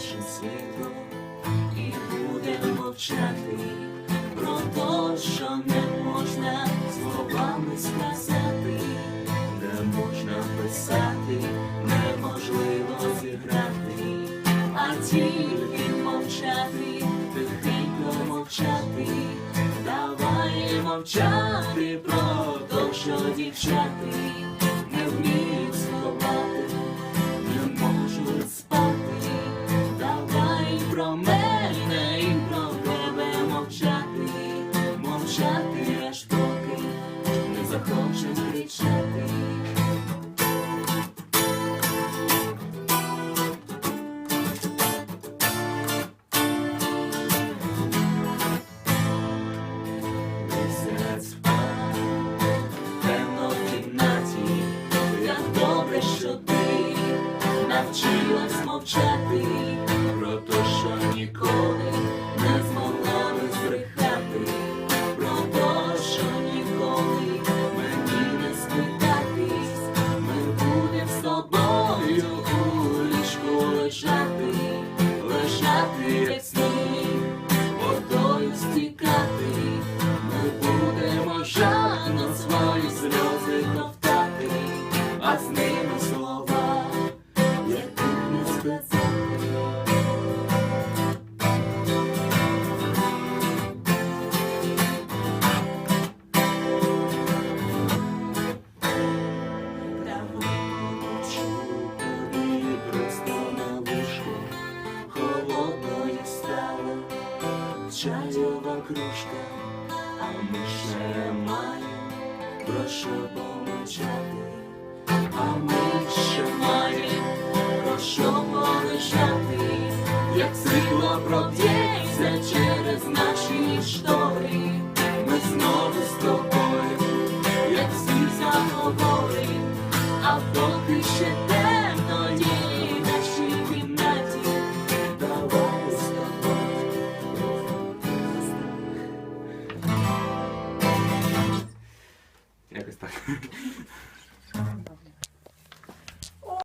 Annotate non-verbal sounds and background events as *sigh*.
наше світло і будемо мовчати. Про те, що не можна словами сказати, не можна писати, неможливо зіграти, а тільки мовчати, тихенько мовчати, давай мовчати, про то, що дівчати. Кричати. Місяць в кімнаті, як добре, що ти навчилась мовчати про те, що ніколи сльози ковтати, а з ними слова, яких не сказати. Чайова кружка, а ми ще маємо про що помовчати, а ми ще маємо про що полежати, як світло проб'ється через наші штори, ми знову з тобою, як всі заговори, а поки ще Ya que está. *laughs*